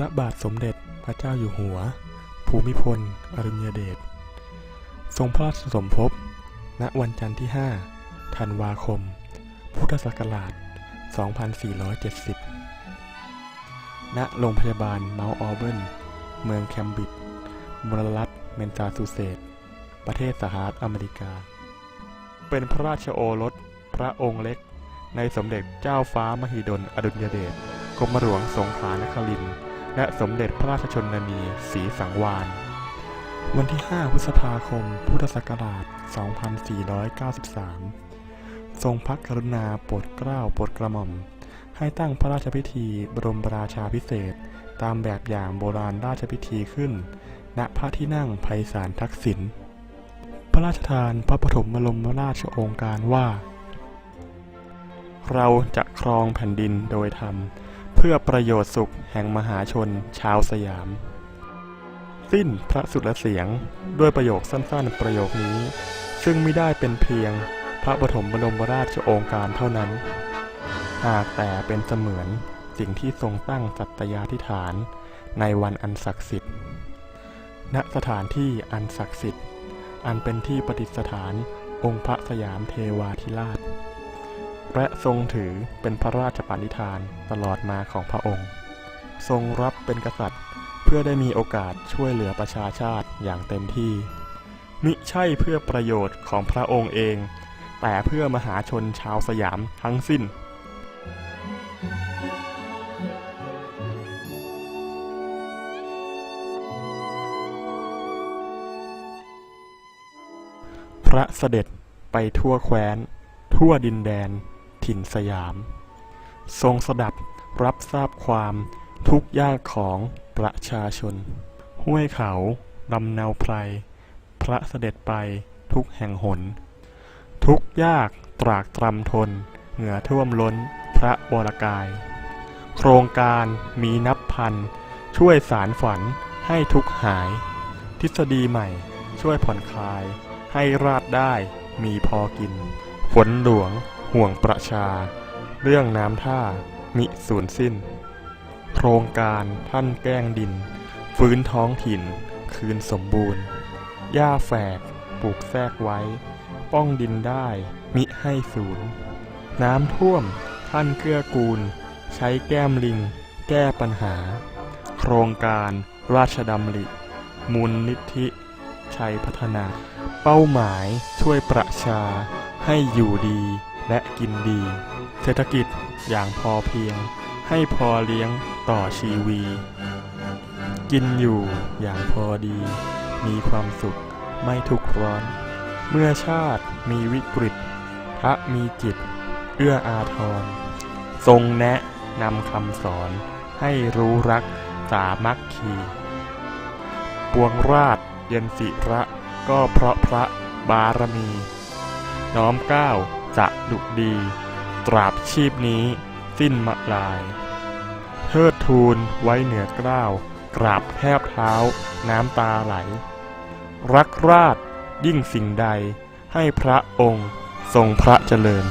ระบาทสมเด็จพระเจ้าอยู่หัว ภูมิพลอดุลยเดช ทรงพระราชสมภพ ณ วันจันทร์ที่ 5 ธันวาคม พุทธศักราช 2470 ณ โรงพยาบาลเมาท์ออเบิร์น เมืองแคมบริดจ์มลรัฐเมนซาซูเซตประเทศสหรัฐอเมริกา เป็นพระราชโอรส พระองค์เล็ก ในสมเด็จเจ้าฟ้ามหิดล อดุลยเดชกรมหลวงสงขลานครินทร์ และสมเด็จพระราชชนนีศรีสังวาลวันที่ 5 พฤษภาคม พุทธศักราช 2493 ทรงพระกรุณาโปรดเกล้าโปรดกระหม่อม ให้ตั้งพระราชพิธีบรมราชาพิเศษตามแบบอย่างโบราณราชพิธีขึ้น ณ พระที่นั่งไพศาลทักษิณ พระราชทานพระปฐมบรมราชโองการว่า เราจะครองแผ่นดินโดยธรรม พื่อประโยชน์สุขแห่งมหาชนชาวสยาม สิ้นพระสุรเสียงด้วยประโยคสั้นๆประโยคนี้ ซึ่งไม่ได้เป็นเพียงพระปฐมบรมราชโองการเท่านั้น หากแต่เป็นเสมือนสิ่งที่ทรงตั้งสัตยาธิฐานในวันอันศักดิ์สิทธิ์ ณ สถานที่อันศักดิ์สิทธิ์ อันเป็นที่ประดิษฐานองค์พระสยามเทวาธิราช และทรงถือเป็นพระราชปณิธานตลอดมาของพระองค์ ทรงรับเป็นกษัตริย์เพื่อได้มีโอกาสช่วยเหลือประชาชาติอย่างเต็มที่ มิใช่เพื่อประโยชน์ของพระองค์เอง แต่เพื่อมหาชนชาวสยามทั้งสิ้นพระเสด็จไปทั่วแคว้น ทั่วดินแดน ถิ่นสยาม ทรงสดับรับทราบความทุกข์ยากของประชาชน ห้วยเขาลำเนาไพร พระเสด็จไปทุกแห่งหน ทุกยากตรากตรำทน เหงื่อท่วมล้นพระวรกาย โครงการมีนับพัน ช่วยสารฝันให้ทุกหาย ทฤษฎีใหม่ช่วยผ่อนคลาย ให้ราดได้มีพอกินฝนหลวง ห่วงประชา เรื่องน้ำท่ามิสูญสิ้น โครงการท่านแกล้งดิน ฟื้นท้องถิ่น คืนสมบูรณ์ หญ้าแฝกปลูกแทรกไว้ ป้องดินได้มิให้สูญน้ำท่วมท่านเกื้อกูล ใช้แก้มลิง แก้ปัญหา โครงการราชดำริ มูลนิธิชัยพัฒนา เป้าหมายช่วยประชาให้อยู่ดี และกินดี เศรษฐกิจอย่างพอเพียง ให้พอเลี้ยงต่อชีวี กินอยู่อย่างพอดี มีความสุขไม่ทุกข์ร้อน เมื่อชาติมีวิกฤต พระมีจิต เอื้ออาทร ทรงแนะนำคำสอนให้รู้รักสามัคคี ปวงราชเย็นสิระก็เพราะพระบารมี น้อมเก้าว จะดุดี ตราบชีพนี้สิ้นมะลายเทิดทูลไว้เหนือเกล้าว กราบแทบเท้าน้ำตาไหล รักราชยิ่งสิ่งใดให้พระองค์ทรงพระเจริญ